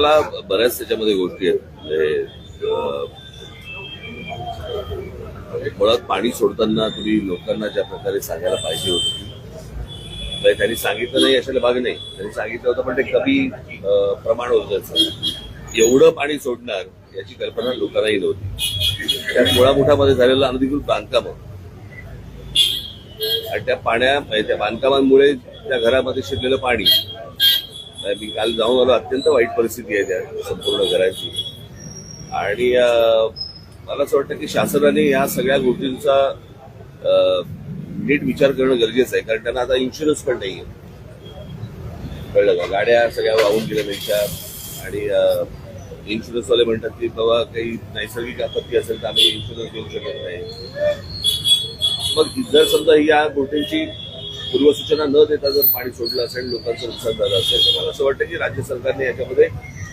मला बऱ्याच त्याच्यामध्ये गोष्टी आहेत. म्हणजे, मुळात पाणी सोडताना तुम्ही लोकांना ज्या प्रकारे सांगायला पाहिजे होतं त्यांनी सांगितलं नाही अशाला भाग नाही. त्यांनी सांगितलं होतं पण ते कमी प्रमाण होतं त्याचं. एवढं पाणी सोडणार याची कल्पना लोकांनाही नव्हती. त्यात मुळामुठामध्ये झालेलं अनधिकृत बांधकाम. आणि त्या पाण्या त्या बांधकामांमुळे त्या घरामध्ये शिरलेलं पाणी नाही मी काल जाऊन आलो अत्यंत वाईट परिस्थिती आहे त्या संपूर्ण घराची. आणि मला असं वाटतं की शासनाने या सगळ्या गोष्टींचा नीट विचार करणं गरजेचं आहे कारण त्यांना आता इन्शुरन्स पण नाहीये. कळलं का? गाड्या सगळ्या वाहून गेल्यापेक्षा आणि इन्शुरन्सवाले म्हणतात की बाबा काही नैसर्गिक आपत्ती असेल तर आम्ही इन्शुरन्स देऊ शकत नाही. मग जर समजा या गोष्टींची पूर्वसूचना न देता जर पाणी सोडलं असेल लोकांचं नुकसान झालं असेल तर मला असं वाटतं की राज्य सरकारने याच्यामध्ये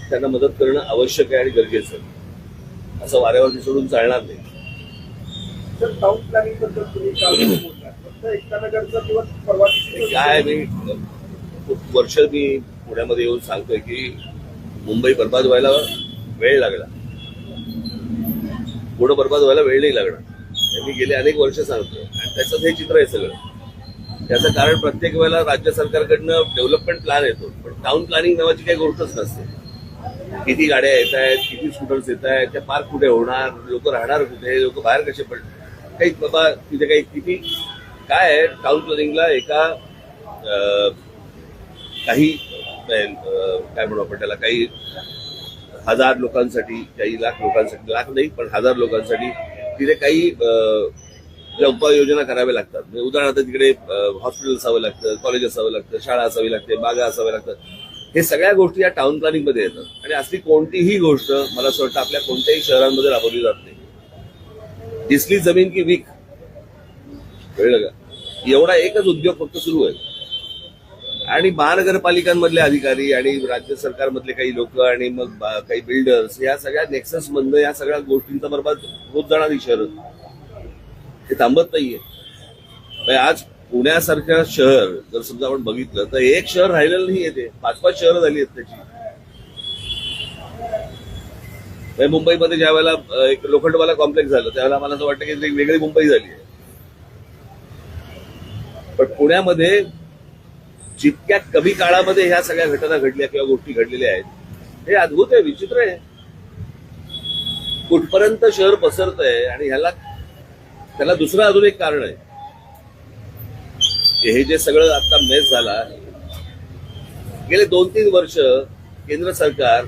त्यांना मदत करणं आवश्यक आहे आणि गरजेचं आहे. असं वाऱ्यावरती सोडून चालणार नाही. काय मी खूप वर्ष मी पुण्यामध्ये येऊन सांगतोय की मुंबई बर्बाद व्हायला वेळ लागला. पुढं बर्बाद व्हायला वेळ नाही लागणार. मी गेले अनेक वर्ष सांगतोय. आणि त्याचं हे चित्र आहे सगळं. त्याचं कारण प्रत्येक वेळेला राज्य सरकारकडनं डेव्हलपमेंट प्लॅन येतो. पण टाउन प्लॅनिंग नावाची काही गोष्टच नसते. किती गाड्या येत आहेत किती स्कूटर्स येत आहेत त्या पार्क कुठे होणार लोक राहणार कुठे लोक बाहेर कसे पडणार काही बाबा तिथे काही किती काय आहे टाउन प्लॅनिंगला एका काही काय म्हणू आपण त्याला काही हजार लोकांसाठी काही लाख लोकांसाठी लाख नाही पण हजार लोकांसाठी तिथे काही ज्या उपाययोजना कराव्या लागतात. म्हणजे उदाहरणार्थ तिकडे हॉस्पिटल असावं लागतं कॉलेज असावं लागतं शाळा असावी लागते बागा असाव्या लागतात. हे सगळ्या गोष्टी या टाउन प्लॅनिंगमध्ये येतात. आणि असली कोणतीही गोष्ट मला असं वाटतं आपल्या कोणत्याही शहरांमध्ये राबवली जात नाही. दिसली जमीन की वीक. कळलं का? एवढा एकच उद्योग फक्त सुरू आहे. आणि महानगरपालिकांमधले अधिकारी आणि राज्य सरकारमधले काही लोक आणि मग काही बिल्डर्स या सगळ्या नेक्सस मधनं या सगळ्या गोष्टींचा बरबाद होत जाणारी शहर हे थांबत नाहीये. आज पुण्यासारखं शहर जर समजा आपण बघितलं तर एक शहर राहिलेलं नाही येते पाच पाच शहरं झाली आहेत त्याची. मुंबईमध्ये ज्या वेळेला एक लोखंडवाला कॉम्प्लेक्स झालं त्यावेळेला मला असं वाटतं की एक वेगळी मुंबई झाली आहे. पण पुण्यामध्ये जितक्या कमी काळामध्ये ह्या सगळ्या घटना घडल्या किंवा गोष्टी घडलेल्या आहेत हे अद्भुत आहे विचित्र आहे. कुठपर्यंत शहर पसरत आहे आणि ह्याला त्याला दुसरं अजून एक कारण आहे. हे जे सगळं आता मेस झाला गेले दोन तीन वर्ष केंद्र सरकार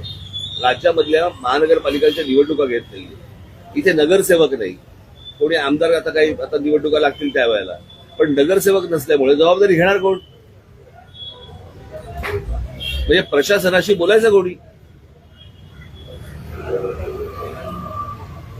राज्यामधल्या महानगरपालिकांच्या निवडणुका घेत नाही इथे नगरसेवक नाही. कोणी आमदार आता काही आता निवडणुका लागतील त्यावेळेला. पण नगरसेवक नसल्यामुळे जबाबदारी घेणार कोण? म्हणजे प्रशासनाशी बोलायचं कोणी?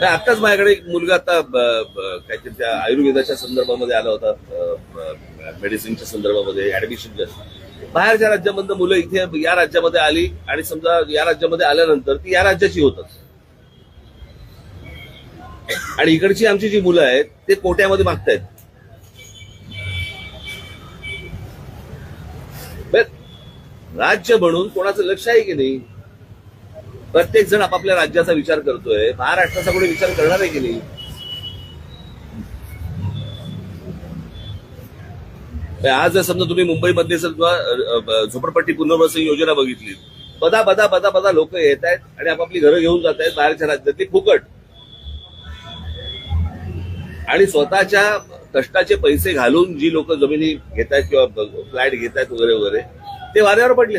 नाही, आत्ताच माझ्याकडे एक मुलगा आता काहीतरी त्या आयुर्वेदाच्या संदर्भामध्ये आला होता मेडिसिनच्या संदर्भामध्ये ऍडमिशनच्या बाहेरच्या राज्यामधनं मुलं इथे या राज्यामध्ये आली आणि समजा या राज्यामध्ये आल्यानंतर ती या राज्याची होतात आणि इकडची आमची जी मुलं आहेत ते कोट्यामध्ये मागतायत. राज्य म्हणून कोणाचं लक्ष आहे की नाही? प्रत्येक जण आपापल्या राज्याचा विचार करतोय. महाराष्ट्राचा कोणी विचार करणार आहे की नाही? आज जर समजा तुम्ही मुंबईमध्ये समजा झोपडपट्टी पुनर्वसन योजना बघितली बदा बदा बदा बदा लोक येत आहेत आणि आपापली घरं घेऊन जात आहेत बाहेरच्या राज्यातली फुकट. आणि स्वतःच्या कष्टाचे पैसे घालून जी लोक जमिनी घेत आहेत किंवा फ्लॅट घेत आहेत वगैरे वगैरे ते वाऱ्यावर पडले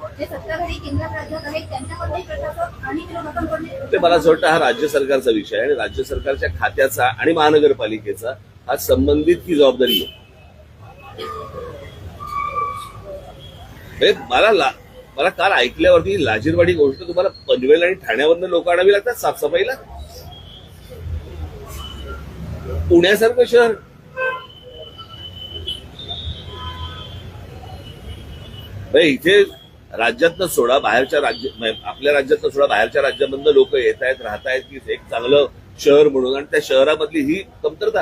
जे सत्ताधारी राज्यात आहेत आणि ते मला असं वाटतं हा राज्य सरकारचा विषय आहे आणि राज्य सरकारच्या खात्याचा आणि महानगरपालिकेचा हा संबंधित ही जबाबदारी आहे. मला ला- मला काल ऐकल्यावरती लाजीरवाडी गोष्ट तुम्हाला पनवेल आणि ठाण्यावरनं लोक आणावी लागतात साफसफाईला? पुण्यासारखं शहर. म्हणजे इथे राज्यातनं सोडा बाहेरच्या राज्य आपल्या राज्यातनं सोडा बाहेरच्या राज्यामधनं लोक येत आहेत राहत आहेत की एक चांगलं शहर म्हणून. आणि त्या शहरामधली ही कमतरता.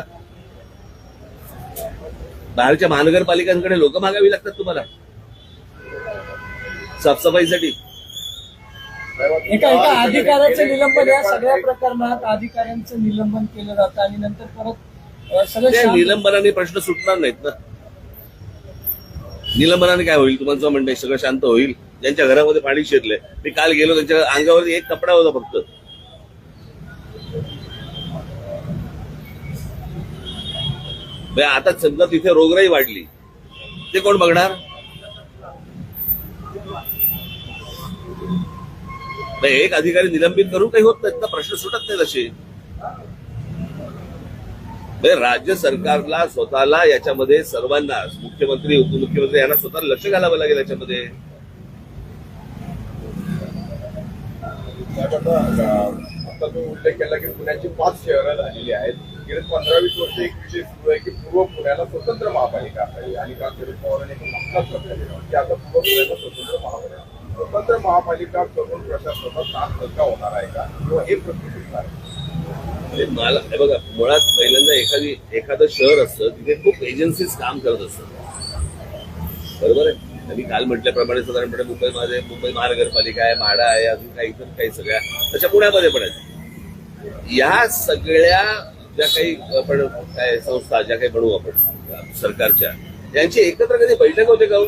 बाहेरच्या महानगरपालिकांकडे लोक मागावी लागतात तुम्हाला. साफसफाईसाठी. एका एका अधिकाऱ्याचं निलंबन या सगळ्या प्रकरणात अधिकाऱ्यांचं निलंबन केलं जातं आणि नंतर परत सगळं निलंबनाने प्रश्न सुटणार नाहीत ना. निलंबनाने काय होईल? तुमचं म्हणणं सगळं शांत होईल ज्यांच्या घरामध्ये पाणी शिरलंय मी काल गेलो त्यांच्या अंगावरती एक कपडा होता फक्त. आता समजा तिथे रोगराई वाढली. ते कोण बघणार? एक अधिकारी निलंबित करून काही होत नाहीत ना प्रश्न सुटत नाही तसे म्हणजे राज्य सरकारला स्वतःला याच्यामध्ये सर्वांना मुख्यमंत्री उपमुख्यमंत्री यांना स्वतः लक्ष घालावं लागेल याच्यामध्ये. आता तो तुम्ही उल्लेख केला की पुण्याची पाच शहरं झालेली आहेत. गेले पंधरा वीस वर्ष एक विषय सुरू आहे की पूर्व पुण्याला स्वतंत्र महापालिका असावी आणि का शरद पवारांनी की म्हणजे आता पूर्व पुण्याला स्वतंत्र महापालिका स्वतंत्र महापालिका करून प्रशासनाचा ताण हलका होणार आहे का? किंवा हे प्रश्न सुटणार आहे? म्हणजे मला हे बघा मुळात पहिल्यांदा एखादी एखादं शहर असतं तिथे खूप एजन्सीज काम करत असतात. बरोबर आहे? मी काल म्हटल्याप्रमाणे साधारणपणे मुंबईमध्ये मुंबई महानगरपालिका आहे म्हाडा आहे अजून काही इतर काही सगळ्या तशा पुण्यामध्ये पण आहेत. या सगळ्या ज्या काही आपण काय संस्था ज्या काही म्हणू आपण सरकारच्या यांची एकत्र कधी बैठक होते का हो?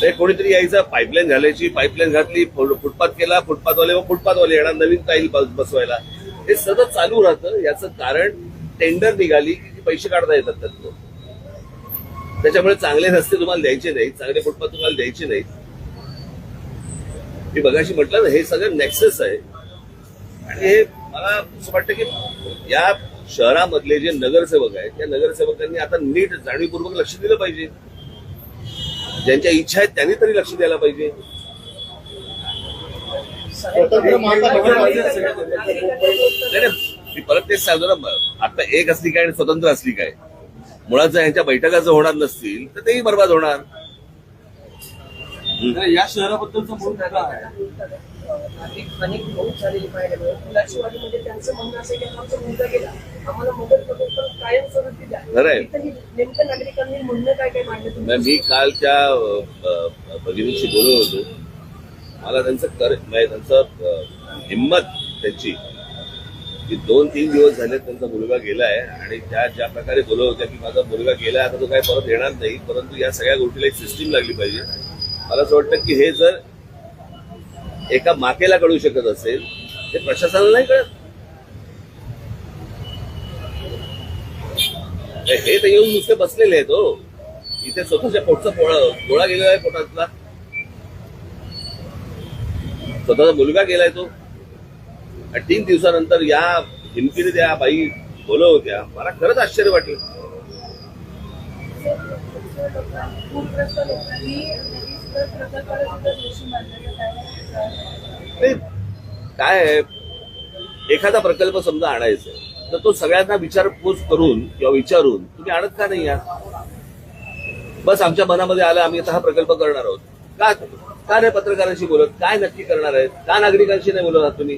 ते कोणीतरी यायचं पाईपलाईन घालायची पाईपलाईन घातली फुटपाथ केला फुटपाथवाले व फुटपाथवाले येणार नवीन टाईल बसवायला. हे सतत चालू राहतं. याचं कारण टेंडर निघाली की पैसे काढता येतात त्यातनं. त्याच्यामुळे चांगले रस्ते तुम्हाला द्यायचे नाहीत चांगले फुटपाथ तुम्हाला द्यायचे नाहीत. मी बघाशी म्हटलं ना हे सगळं नेक्सेस आहे. आणि हे मला असं वाटतं की या शहरामधले जे नगरसेवक आहेत त्या नगरसेवकांनी आता नीट जाणीवपूर्वक लक्ष दिलं पाहिजे. ज्यांच्या इच्छा आहेत त्यांनी तरी लक्ष द्यायला पाहिजे. मी परत तेच सांगतो ना आता एक असली काय आणि स्वतंत्र असली काय. मुळात जर यांच्या बैठका जर होणार नसतील तर तेही बर्बाद होणार. या शहराबद्दलचा मूळ मुद्दा आहे. अनेक अनेक बहुत झालेली पाहायला मिळेल फुलाचीवाडीमध्ये त्यांचं म्हणणं असं आहे की आमचा मुलगा गेला. आम्हाला मदत नाही, मी काल त्या भगिनीशी बोलत होतो. मला त्यांचं कर म्हणजे त्यांचं हिंमत त्यांची की दोन तीन दिवस झाले त्यांचा मुलगा गेलाय आणि त्या ज्या प्रकारे बोलत होत्या की माझा मुलगा गेलाय आता तो काय परत येणार नाही परंतु या सगळ्या गोष्टीला एक सिस्टीम लागली पाहिजे. मला असं वाटतं की हे जर एका माकेला कळू शकत असेल ते प्रशासनाला नाही कळत हे तर येऊन नुसते बसलेले आहेत हो. इथे स्वतःच्या पोटचा पोळा गोळा गेलेला आहे पोटातला. स्वतःचा मुलगा गेलाय तो. आणि तीन दिवसानंतर या हिमकीने त्या बाई बोलव होत्या. मला खरंच आश्चर्य वाटलं. काय आहे? एखादा प्रकल्प समजा आणायचा आहे, तर तो सगळ्यांना विचारपूस करून किंवा विचारून तुम्ही आणत का नाही आहात बस आमच्या मनामध्ये आलं आम्ही आता हा प्रकल्प करणार आहोत. का का नाही पत्रकारांशी बोलत? काय नक्की करणार आहेत? का नागरिकांशी नाही बोलत आहात तुम्ही?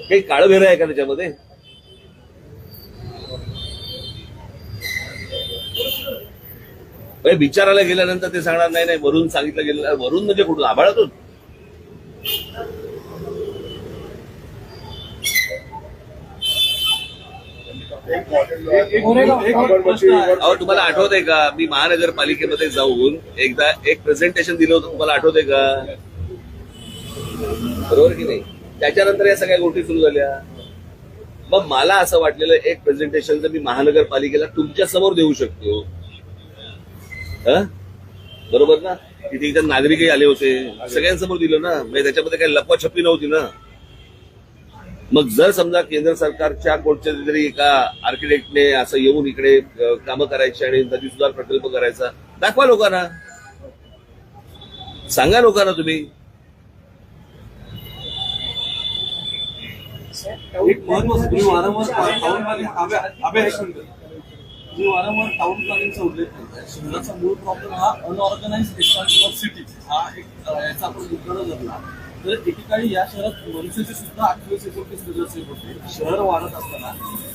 काही काळभेर आहे का त्याच्यामध्ये? विचारायला गेल्यानंतर ते सांगणार नाही नाही वरून सांगितलं गेलं वरून म्हणजे कुठून आभाळातून एक मॉडेल गोरेगाव- एक साबरमतीवर अहो तुम्हाला आठवत आहे का? मी महानगरपालिकेमध्ये जाऊन एकदा एक प्रेझेंटेशन दिलं होतं. तुम्हाला आठवतंय का? बरोबर की नाही? त्याच्यानंतर या सगळ्या गोष्टी सुरू झाल्या. मग मला असं वाटलेलं एक प्रेझेंटेशन जर मी महानगरपालिकेला तुमच्यासमोर देऊ शकतो. बरोबर ना? तिथे इथे नागरिकही आले होते. सगळ्यांसमोर दिलं ना? म्हणजे त्याच्यामध्ये काही लपाछपी नव्हती ना? मग जर समजा केंद्र सरकारच्या कोणत्या तरी एका आर्किटेक्टने असं येऊन इकडे कामं करायची आणि नदी सुधार प्रकल्प करायचा दाखवा लोकांना. सांगा लोकांना तुम्ही. एक महत्वाचं तुम्ही वारंवार टाउन प्लॅनिंग तुम्ही वारंवार टाउन प्लॅनिंगचा उल्लेख करताय शहराचा मूळ प्रॉब्लेम हा अनऑर्गनाइज एक्सपान्शन ऑफ सिटी हा एक याचा आपण मुद्दा धरला तर एकेकाळी या शहरात मनसेचे सुद्धा अठ्ठावीस एकोणतीस नगरसेवक होते शहर वाढत असताना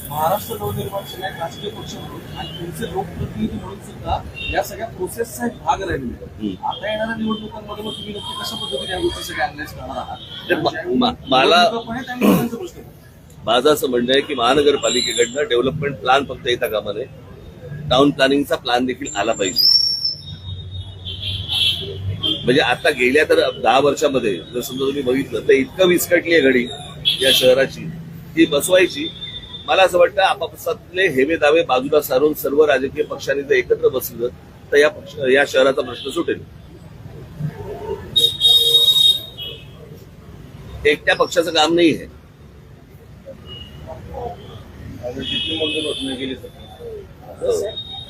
महाराष्ट्र नवनिर्माण सेना एक राजकीय पक्ष म्हणून आणि त्यांचे लोकप्रतिनिधी म्हणून सुद्धा या सगळ्या प्रोसेसचा एक भाग राहिलेला हम्म. आता येणाऱ्या निवडणुकांमध्ये मग तुम्ही नक्की कशा पद्धतीने या गोष्टी सगळ्या अनालाइज करणार आहात ते म- म- मला-. माझं असं म्हणणं आहे की महानगरपालिकेकडनं डेव्हलपमेंट प्लॅन फक्त येता कामा नये टाउन प्लॅनिंगचा प्लॅन देखील आला पाहिजे म्हणजे आता गेल्या तर दहा वर्षामध्ये जर समजा तुम्ही बघितलं तर इतकं विस्कटली आहे घडी या शहराची. ती बसवायची. मला असं वाटतं आपापसातले हेवे दावे बाजूला सारून सर्व राजकीय पक्षांनी जर एकत्र बसलं तर या पक्ष या शहराचा प्रश्न सुटेल. एकट्या पक्षाचं काम नाही आहे. गेली तर?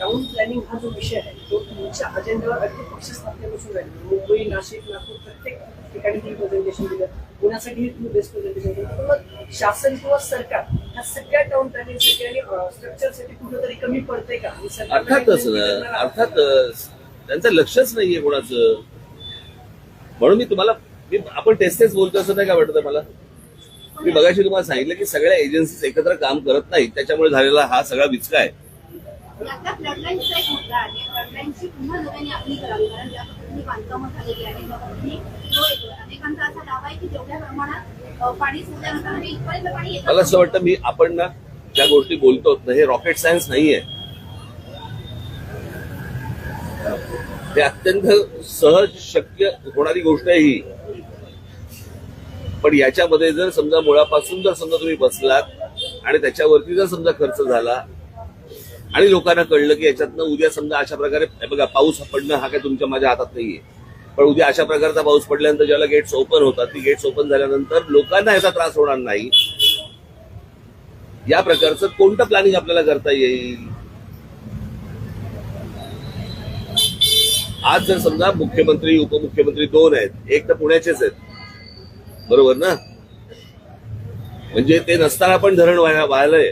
टाउन प्लॅनिंग हा जो विषय आहे तो तुमच्या अजेंड्यावर अगदी पक्ष स्थापनेपासून राहील मुंबई नाशिक नागपूर प्रत्येक ठिकाणी तुम्ही प्रेझेंटेशन दिलं. पुण्यासाठी तुम्ही बेस्ट प्रेझेंटेशन दिलं. तर मग शासन किंवा सरकार ह्या सगळ्या टाउन प्लॅनिंगसाठी आणि स्ट्रक्चरसाठी कुठेतरी कमी पडतंय का? अर्थातच ना अर्थातच त्यांचं लक्षच नाहीये कोणाचं. म्हणून मी तुम्हाला मी आपण तेच तेच बोलतो असं नाही का वाटतं मला? मी बघायची तुम्हाला सांगितलं की सगळ्या एजन्सीज एकत्र काम करत नाहीत. त्याच्यामुळे झालेला हा सगळा विचका आहे. आता फ्लडलाईनचा एक मुद्दा आहे. फ्लडलाईनची पुन्हा नव्याने आपली करावी कारण ज्या पद्धतीने बांधकामं झालेली आहे त्या पद्धतीने अनेकांचा असा दावा आहे की जेवढ्या प्रमाणात पाणी सोडल्यानंतर हे म्हणजे इथपर्यंत पाणी येतं मला असं वाटतं मी आपण ना ज्या गोष्टी बोलतो ना हे रॉकेट सायन्स नाहीये. हे अत्यंत सहज शक्य होणारी गोष्ट आहे ही. पण याच्यामध्ये जर समजा मुळापासून जर समजा तुम्ही बसलात आणि त्याच्यावरती जर समजा खर्च झाला आणि लोकांना कळलं की याच्यातनं उद्या समजा अशा प्रकारे बघा पाऊस पडणं हा काय तुमच्या माझ्या हातात नाहीये. पण उद्या अशा प्रकारचा पाऊस पडल्यानंतर ज्याला गेट्स ओपन होतात ती गेट्स ओपन झाल्यानंतर लोकांना याचा त्रास होणार नाही. या प्रकारचं कोणतं प्लॅनिंग आपल्याला करता येईल? आज जर समजा मुख्यमंत्री उपमुख्यमंत्री दोन आहेत एक तर पुण्याचेच आहेत. बरोबर ना? म्हणजे ते नसताना पण धरण व्हायला व्हायलंय.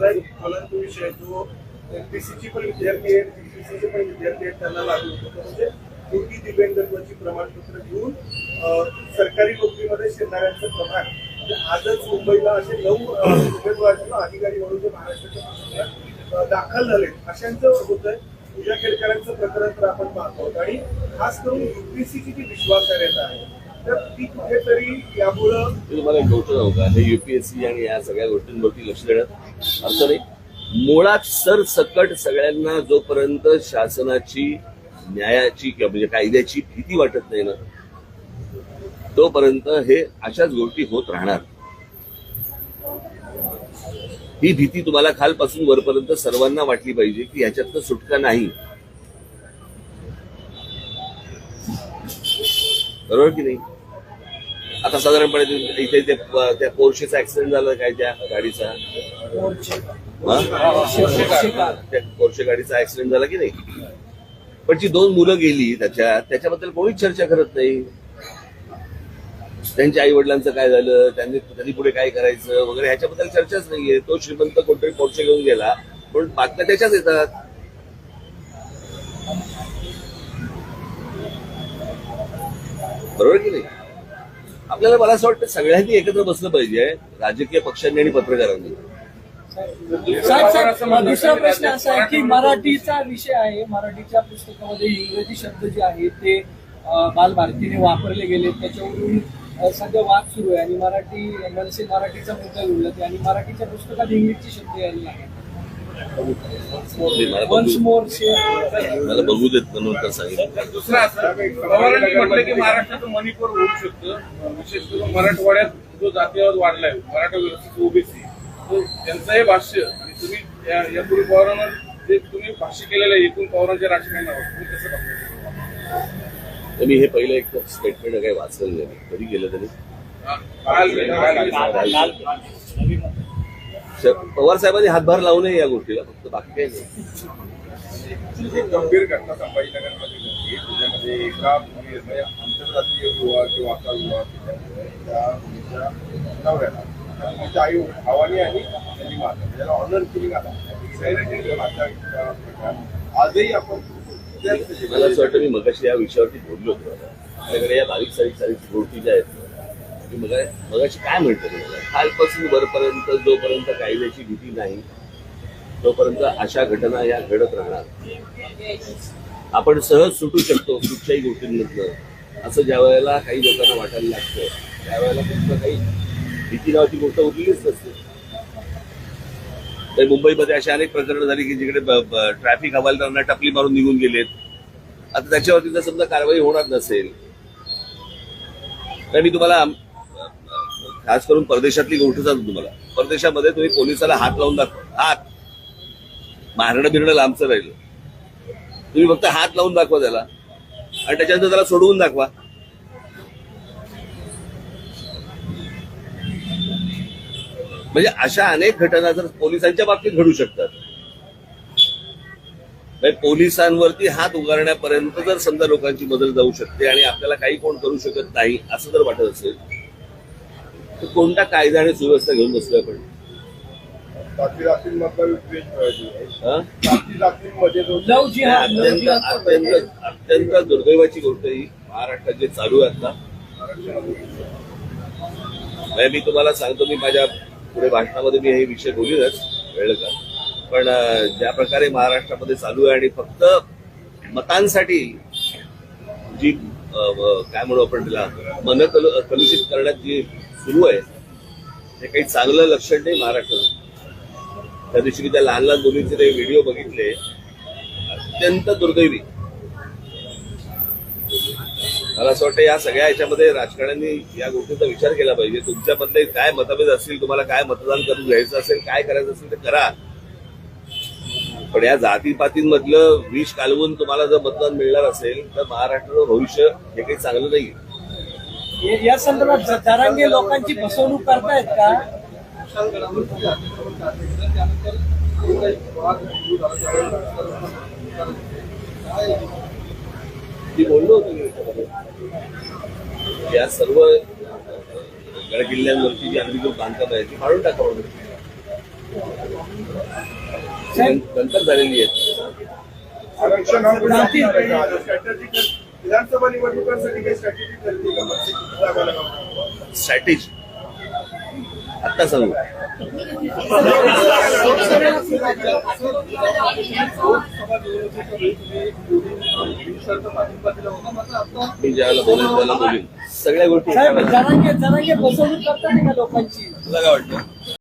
दुसरा एक ज्वलंत विषय जो एमपीसीची पण विद्यार्थी आहेत बीपीसीचे पण विद्यार्थी आहेत त्यांना लागू होतो. म्हणजे ड्युटी दिव्यांगत्वाची प्रमाणपत्र घेऊन सरकारी नोकरीमध्ये शिरणाऱ्यांचं प्रमाण. म्हणजे आजच मुंबईला असे नऊ उमेदवार किंवा अधिकारी म्हणून जे महाराष्ट्राच्या दाखल झाले अशांचं होत आहे पूजा केळकरांचं प्रकरण तर आपण पाहतो. आहोत. आणि खास करून युपीएससीची जी विश्वासार्हता आहे तर ती कुठेतरी यामुळं तुम्हाला एक गोष्ट सांगू का? हे युपीएससी आणि या सगळ्या गोष्टींवरती लक्ष देण्यात अर्थ नाही. मुळात सरसकट सगळ्यांना जोपर्यंत शासनाची न्यायाची किंवा म्हणजे कायद्याची भीती वाटत नाही ना तोपर्यंत हे अशाच गोष्टी होत राहणार. ही भीती तुम्हाला खालपासून वरपर्यंत सर्वांना वाटली पाहिजे की ह्याच्यातनं सुटका नाही. बरोबर की नाही? आता साधारणपणे इथे त्या पोर्शेचा ऍक्सिडेंट झाला काय त्या गाडीचा? त्या पोर्शे गाडीचा ऍक्सिडेंट झाला की नाही? पण जी दोन मुलं गेली त्याच्या त्याच्याबद्दल कोणीच चर्चा करत नाही. त्यांच्या आई वडिलांचं काय झालं? त्यांनी त्यांनी पुढे काय करायचं? वगैरे ह्याच्याबद्दल चर्चाच नाहीये. तो श्रीमंत कोणतरी पोर्चे घेऊन गेला पण बातम्या त्याच्याच येतात. बरोबर की नाही? आपल्याला मला असं वाटतं सगळ्यांनी एकत्र बसलं पाहिजे राजकीय पक्षांनी आणि पत्रकारांनी. दुसरा प्रश्न असा आहे की मराठीचा विषय आहे मराठीच्या पुस्तकामध्ये इंग्रजी शब्द जे आहेत ते बालभारतीने वापरले गेले त्याच्यावरून सध्या वाद सुरू आहे आणि मराठी मनसे मराठीचा मुद्दा उलट आणि मराठीच्या पुस्तकात इंग्लिशचे शब्द यायला लागले वन्स बघू मोर मला बघू देत म्हणून तर सांगितलं. दुसरं असं पवारांनी म्हटलं की महाराष्ट्राचं मणिपूर होऊ शकतं. विशेष करून मराठवाड्यात जो जातीयवाद वाढलाय मराठा व्यवस्थित ओबीसी त्यांचं हे भाष्य. आणि तुम्ही या- यापूर्वी पवारांना जे तुम्ही भाष्य केलेलं आहे एकूण पवारांच्या राजकारणावर तुम्ही कसं बघता? मी हे पहिलं एक स्टेटमेंट काही वाचलेलं नाही. कधी गेलं तरी? काल- काल- काल- पवार साहेबांनी हातभार लावू नये या गोष्टीला फक्त बाकी काही नाही. गंभीर घटना संभाजीनगरमध्ये घडली त्याच्यामध्ये एका म्हणजे आंतरजातीय विवाह किंवा असा विवाह त्या मुलीच्या आई भावानी आणि त्यांनी मारलं. त्याला ऑनर किलिंग आला. आजही आपण मला असं वाटतं मी मगाशी या विषयावरती बोललो होतो. आपल्याकडे या बारीक सारीक सारीक गोष्टी ज्या आहेत की मगा मगाशी काय म्हणतो तुम्हाला खालपासून वरपर्यंत जोपर्यंत कायद्याची भीती नाही तोपर्यंत अशा घटना या घडत राहणार. आपण सहज सुटू शकतो कुठच्याही गोष्टींमधनं. असं ज्या वेळेला काही लोकांना वाटायला लागतं त्यावेळेला फक्त काही भीती नावाची गोष्ट उरलीच नसते. तर मुंबईमध्ये अशा अनेक प्रकरणं झाली की जिकडे ट्रॅफिक हवालदारांना टपली मारून निघून गेलेत. आता त्याच्यावरती जर समजा कारवाई होणार नसेल तर मी तुम्हाला खास करून परदेशातली गोष्ट सांगतो तुम्हाला. परदेशामध्ये तुम्ही पोलिसाला हात लावून दाखवा. हात. मारणं बिरणं लांबचं राहिलं. तुम्ही फक्त हात लावून दाखवा त्याला. आणि त्याच्यानंतर त्याला सोडवून दाखवा. म्हणजे अशा अनेक घटना जर पोलिसांच्या बाबतीत घडू शकतात. म्हणजे पोलिसांवरती हात उगारण्यापर्यंत जर समजा लोकांची मदत जाऊ शकते आणि आपल्याला काही कोण करू शकत नाही असं जर वाटत असेल तर कोणता कायदा आणि सुव्यवस्था घेऊन बसलोय आपण. हं? अत्यंत दुर्दैवाची गोष्ट ही महाराष्ट्रात जे चालू आहे आता. म्हणजे मी तुम्हाला सांगतो मी माझ्या पुढे भाषणामध्ये मी हे विषय बोलीनच कळलं का पण ज्या प्रकारे महाराष्ट्रामध्ये चालू आहे आणि फक्त मतांसाठी जी काय म्हणू आपण त्याला मन कलु- कलुषित करण्यात जी सुरू आहे. ते काही चांगलं लक्षण नाही महाराष्ट्रात त्या दिवशी मी त्या लहान लहान मुलींचे ते व्हिडिओ बघितले. अत्यंत दुर्दैवी. मला असं वाटतं या सगळ्या ह्याच्यामध्ये राजकारण्यांनी या गोष्टीचा विचार केला पाहिजे. तुमच्यामधले काय मतभेद असतील तुम्हाला काय मतदान करून घ्यायचं असेल काय करायचं असेल ते करा. पण या जातीपातींमधलं विष कालवून तुम्हाला जर मतदान मिळणार असेल तर महाराष्ट्राचं भविष्य हे काही चांगलं नाही या- या संदर्भात ज- जरांगे लोकांची फसवणूक करतायत का? बोललो होतो. या सर्व गड किल्ल्यांवरची जी अनधिकृत बांधकामं आहेत ती फाडून टाका म्हणून. नंतर झालेली हा आहे. विधानसभा निवडणुकांसाठी काही स्ट्रॅटेजी ठरली का? म्हणजे? स्ट्रॅटेजी सांगू. मी ज्यावेळेला बोलेन त्याला बोलीन सगळ्या गोष्टी जरांगे जरांगे फसवणूक करतात का लोकांची? तुला काय वाटतं?